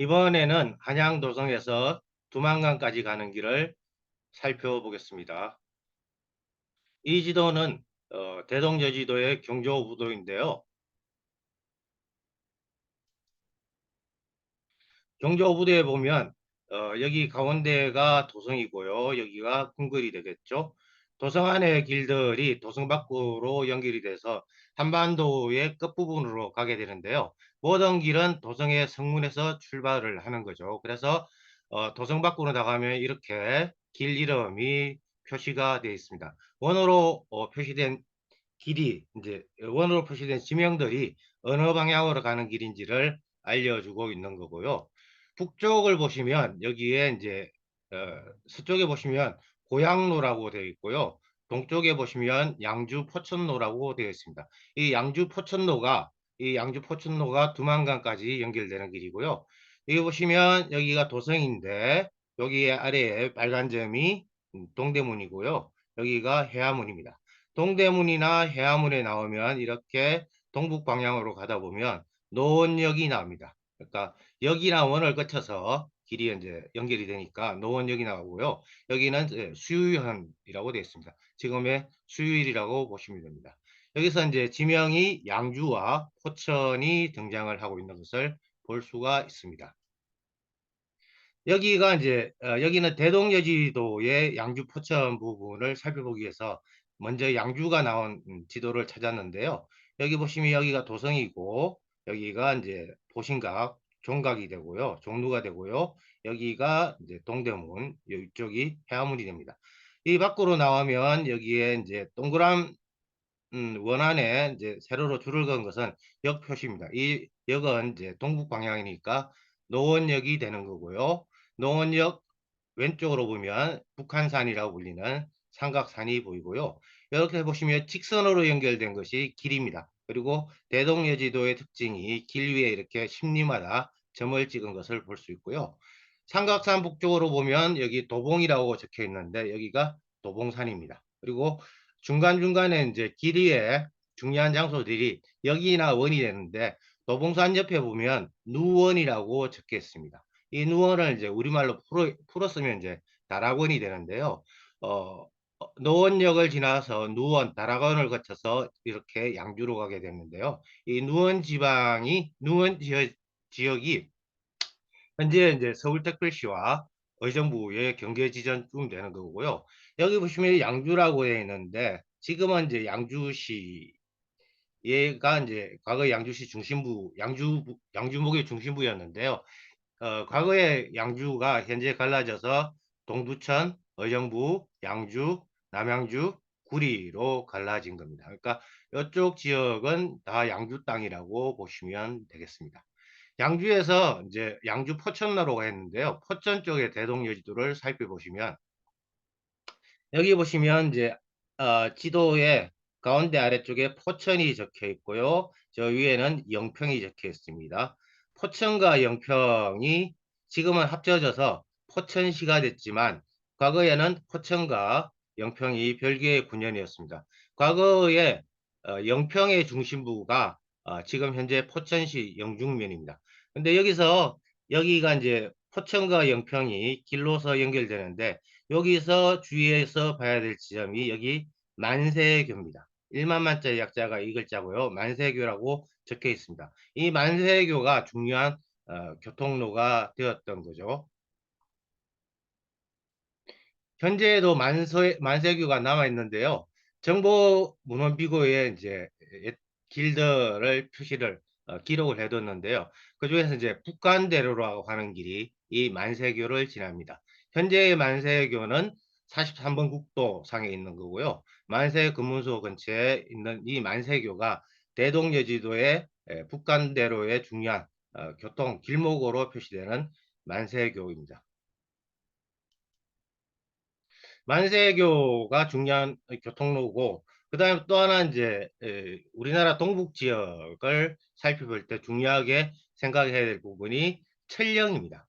이번에는 한양도성에서 두만강까지 가는 길을 살펴보겠습니다. 이 지도는 어, 대동여지도의 경조부도인데요. 경조부도에 보면 어, 여기 가운데가 도성이고요. 여기가 궁궐이 되겠죠. 도성 안의 길들이 도성 밖으로 연결이 돼서 한반도의 끝부분으로 가게 되는데요. 모든 길은 도성의 성문에서 출발을 하는 거죠. 그래서 어, 도성 밖으로 나가면 이렇게 길 이름이 표시가 되어 있습니다. 원으로 어, 표시된 길이 이제 원으로 표시된 지명들이 어느 방향으로 가는 길인지를 알려주고 있는 거고요. 북쪽을 보시면 여기에 이제 어, 서쪽에 보시면 고양로라고 되어 있고요. 동쪽에 보시면 양주 포천로라고 되어 있습니다. 이 양주 포천로가 이 양주 포천로가 두만강까지 연결되는 길이고요. 여기 보시면 여기가 도성인데 여기 아래에 빨간 점이 동대문이고요. 여기가 해화문입니다. 동대문이나 해화문에 나오면 이렇게 동북 방향으로 가다 보면 노원역이 나옵니다. 그러니까 여기나 원을 거쳐서 길이 이제 연결이 되니까 노원역이 나오고요. 여기는 수유현이라고 되어 있습니다. 지금의 수유일이라고 보시면 됩니다. 여기서 이제 지명이 양주와 포천이 등장을 하고 있는 것을 볼 수가 있습니다. 여기가 이제 어, 여기는 대동여지도의 양주 포천 부분을 살펴보기 위해서 먼저 양주가 나온 음, 지도를 찾았는데요. 여기 보시면 여기가 도성이고 여기가 이제 보신각 종각이 되고요. 종루가 되고요. 여기가 이제 동대문, 이쪽이 해화문이 됩니다. 이 밖으로 나오면 여기에 이제 동그란 음, 원안에 이제 세로로 줄을 그은 것은 역 표시입니다. 이 역은 이제 동북 방향이니까 노원역이 되는 거고요. 노원역 왼쪽으로 보면 북한산이라고 불리는 삼각산이 보이고요. 이렇게 보시면 직선으로 연결된 것이 길입니다. 그리고 대동여지도의 특징이 길 위에 이렇게 십리마다 점을 찍은 것을 볼 수 있고요. 삼각산 북쪽으로 보면 여기 도봉이라고 적혀 있는데 여기가 도봉산입니다. 그리고 중간중간에 이제 길 위에 중요한 장소들이 여기나 원이 되는데 도봉산 옆에 보면 누원이라고 적혀 있습니다. 이 누원을 이제 우리말로 풀어, 풀었으면 이제 다락원이 되는데요. 어, 어, 노원역을 지나서 누원, 다락원을 거쳐서 이렇게 양주로 가게 됐는데요. 이 누원 지방이 누원 지역, 지역이 현재 이제 서울특별시와 의정부의 경계 지점쯤 되는 거고요. 여기 보시면 양주라고 되어 있는데 지금은 이제 양주시 얘가 이제 과거 양주시 중심부 양주 양주목의 중심부였는데요. 어, 과거에 양주가 현재 갈라져서 동두천, 의정부, 양주, 남양주, 구리로 갈라진 겁니다. 그러니까 이쪽 지역은 다 양주 땅이라고 보시면 되겠습니다. 양주에서 이제 양주 포천로로 했는데요. 포천 쪽의 대동여지도를 살펴보시면 여기 보시면 이제 어, 지도에 가운데 아래쪽에 포천이 적혀 있고요. 저 위에는 영평이 적혀 있습니다. 포천과 영평이 지금은 합쳐져서 포천시가 됐지만 과거에는 포천과 영평이 별개의 군현이었습니다. 과거에 어, 영평의 중심부가 어, 지금 현재 포천시 영중면입니다. 근데 여기서 여기가 이제 포천과 영평이 길로서 연결되는데 여기서 주의해서 봐야 될 지점이 여기 만세교입니다. 1만만짜리 약자가 이 글자고요. 만세교라고 적혀 있습니다. 이 만세교가 중요한 어, 교통로가 되었던 거죠. 현재에도 만세, 만세교가 남아 있는데요. 정보 문헌 비고에 이제 길들을 표시를 어, 기록을 해뒀는데요. 그 중에서 이제 북한대로라고 하는 길이 이 만세교를 지납니다. 현재의 만세교는 43번 국도상에 있는 거고요. 만세 금문소 근처에 있는 이 만세교가 대동여지도의 북간대로의 중요한 어, 교통 길목으로 표시되는 만세교입니다. 만세교가 중요한 교통로고 그 다음에 또 하나 이제 우리나라 동북 지역을 살펴볼 때 중요하게 생각해야 될 부분이 천령입니다.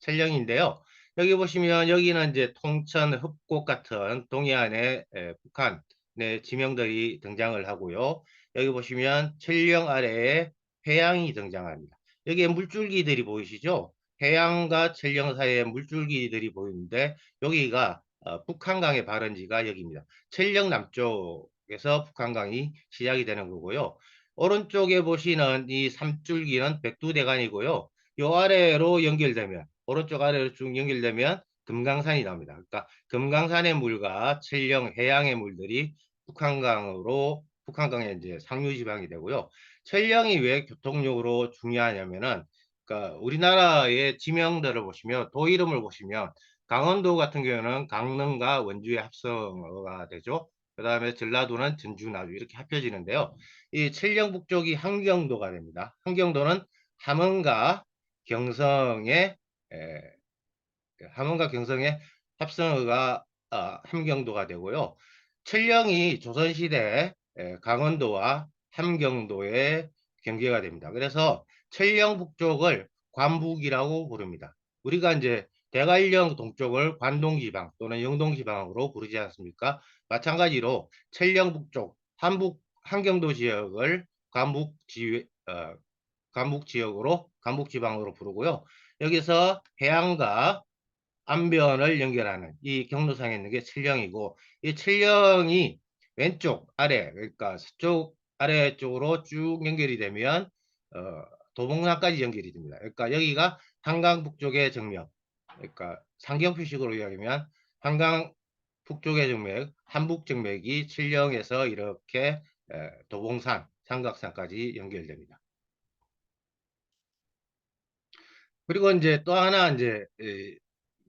천령인데요. 여기 보시면 여기는 이제 통천, 흡곡 같은 동해안의 북한의 지명들이 등장을 하고요. 여기 보시면 천령 아래에 해양이 등장합니다. 여기에 물줄기들이 보이시죠? 해양과 칠령 사이에 물줄기들이 보이는데 여기가 어, 북한강의 발원지가 여기입니다. 칠령 남쪽에서 북한강이 시작이 되는 거고요. 오른쪽에 보시는 이 삼줄기는 백두대간이고요. 요 아래로 연결되면 오른쪽 아래로 쭉 연결되면 금강산이 나옵니다. 그러니까 금강산의 물과 칠령 해양의 물들이 북한강으로 북한강의 이제 상류 지방이 되고요. 칠령이 왜 교통력으로 중요하냐면은 그러니까 우리나라의 지명들을 보시면 도 이름을 보시면 강원도 같은 경우는 강릉과 원주의 합성어가 되죠. 그 다음에 전라도는 전주, 나주 이렇게 합쳐지는데요. 이 칠령 북쪽이 함경도가 됩니다. 함경도는 함흥과 경성의 에, 함흥과 경성의 합성어가 어, 함경도가 되고요. 칠령이 조선시대 강원도와 함경도의 경계가 됩니다. 그래서 칠령 북쪽을 관북이라고 부릅니다. 우리가 이제 대관령 동쪽을 관동지방 또는 영동지방으로 부르지 않습니까? 마찬가지로 칠령 북쪽 한북 한경도 지역을 관북 지 어, 관북 지역으로 관북 지방으로 부르고요. 여기서 해안과 안변을 연결하는 이 경로상에 있는 게 칠령이고 이 칠령이 왼쪽 아래 그러니까 서쪽 아래 쪽으로 쭉 연결이 되면 어, 도봉산까지 연결이 됩니다. 그러니까 여기가 한강 북쪽의 정맥 그러니까 상경 표식으로 이야기하면 한강 북쪽의 정맥 한북 정맥이 칠령에서 이렇게 에, 도봉산 삼각산까지 연결됩니다. 그리고 이제 또 하나 이제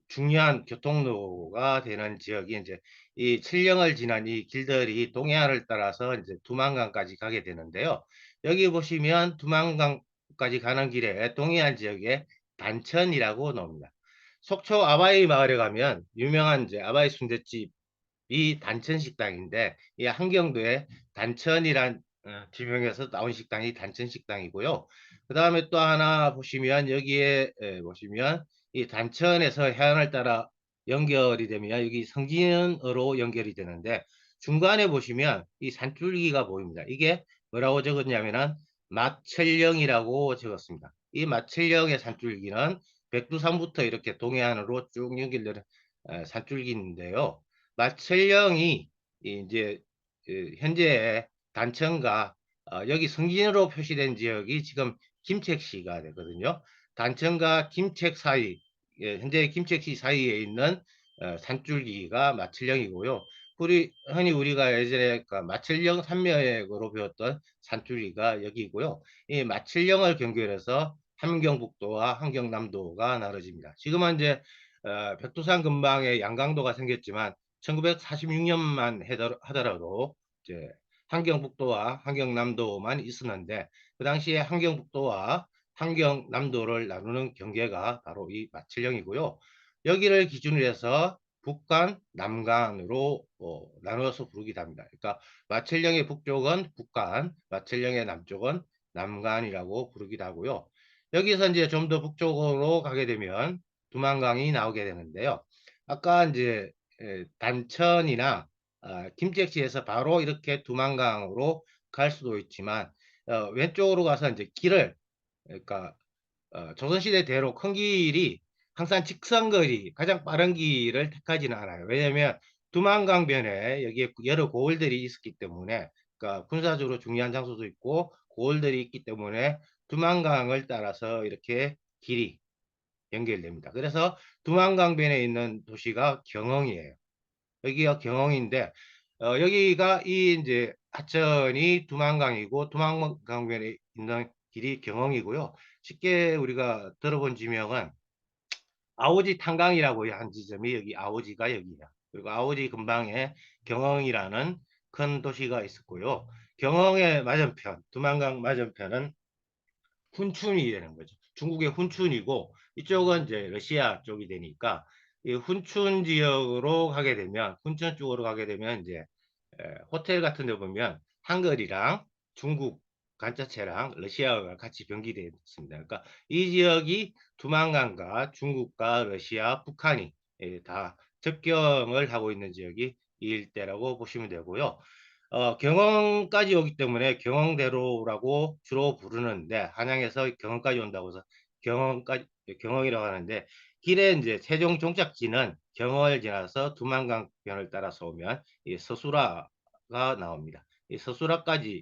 중요한 교통로가 되는 지역이 이제 이 칠령을 지난 이 길들이 동해안을 따라서 이제 두만강까지 가게 되는데요. 여기 보시면 두만강까지 가는 길에 동해안 지역에 단천이라고 나옵니다. 속초 아바이 마을에 가면 유명한 이제 아바이 순대집이 단천 식당인데 이 한경도에 단천이란 어, 지명에서 나온 식당이 단천 식당이고요. 그 다음에 또 하나 보시면 여기에 에, 보시면 이 단천에서 해안을 따라 연결이 되면 여기 성진으로 연결이 되는데 중간에 보시면 이 산줄기가 보입니다. 이게 뭐라고 적었냐면은 마철령이라고 적었습니다. 이 마철령의 산줄기는 백두산부터 이렇게 동해안으로 쭉 연결되는 산줄기인데요. 마철령이 이제 그 현재 단천과 어, 여기 성진으로 표시된 지역이 지금 김책시가 되거든요. 단천과 김책 사이, 예, 현재 김책시 사이에 있는 어, 산줄기가 마칠령이고요. 우리 흔히 우리가 예전에 그 마칠령 산맥으로 배웠던 산줄기가 여기고요. 이 마칠령을 경계해서 함경북도와 함경남도가 나눠집니다. 지금은 이제 어, 백두산 근방에 양강도가 생겼지만 1946년만 하더라도 이제 함경북도와 함경남도만 있었는데 그 당시에 함경북도와 환경남도를 나누는 경계가 바로 이 마칠령이고요. 여기를 기준으로 해서 북간, 남간으로 어, 나누어서 부르기도 합니다. 그러니까 마칠령의 북쪽은 북간, 마칠령의 남쪽은 남간이라고 부르기도 하고요. 여기서 이제 좀 더 북쪽으로 가게 되면 두만강이 나오게 되는데요. 아까 이제 단천이나 아, 김책시에서 바로 이렇게 두만강으로 갈 수도 있지만 어, 왼쪽으로 가서 이제 길을 그러니까 어, 조선시대 대로 큰 길이 항상 직선거리 가장 빠른 길을 택하지는 않아요. 왜냐하면 두만강변에 여기에 여러 고을들이 있었기 때문에 그러니까 군사적으로 중요한 장소도 있고 고을들이 있기 때문에 두만강을 따라서 이렇게 길이 연결됩니다. 그래서 두만강변에 있는 도시가 경흥이에요. 여기가 경흥인데 어, 여기가 이 이제 하천이 두만강이고 두만강변에 있는 길이 경흥이고요. 쉽게 우리가 들어본 지명은 아오지 탄강이라고 한 지점이 여기 아오지가 여기야. 그리고 아오지 근방에 경흥이라는 큰 도시가 있었고요. 경흥의 맞은편, 두만강 맞은편은 훈춘이 되는 거죠. 중국의 훈춘이고 이쪽은 이제 러시아 쪽이 되니까 이 훈춘 지역으로 가게 되면 훈춘 쪽으로 가게 되면 이제 호텔 같은 데 보면 한글이랑 중국 간자체랑 러시아가 같이 병기되어 있습니다. 그러니까 이 지역이 두만강과 중국과 러시아, 북한이 예, 다 접경을 하고 있는 지역이 이 일대라고 보시면 되고요. 어 경원까지 오기 때문에 경원대로라고 주로 부르는데 한양에서 경원까지 온다고 해서 경원까지 경원이라고 하는데 길에 인제 최종 종착지는 경원을 지나서 두만강변을 따라서 오면 이 서수라가 나옵니다. 이 서수라까지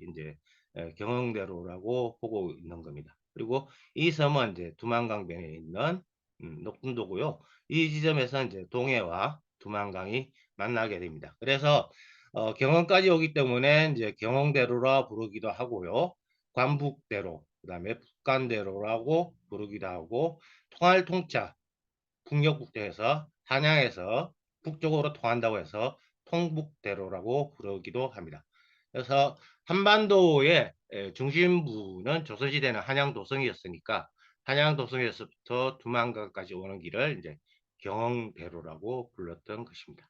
예 경원대로라고 보고 있는 겁니다. 그리고 이 섬은 인제 두만강변에 있는 음 녹군도고요. 이 지점에서 인제 동해와 두만강이 만나게 됩니다. 그래서 어 경원까지 오기 때문에 인제 경원대로라 부르기도 하고요. 관북대로 그 다음에 북간대로라고 부르기도 하고 통할 통자 북녘북도에서 한양에서 북쪽으로 통한다고 해서 통북대로라고 부르기도 합니다. 그래서 한반도의 예 중심부는 조선시대는 한양 도성이었으니까 한양 도성에서부터 두만강까지 오는 길을 인제 경원대로라고 불렀던 것입니다.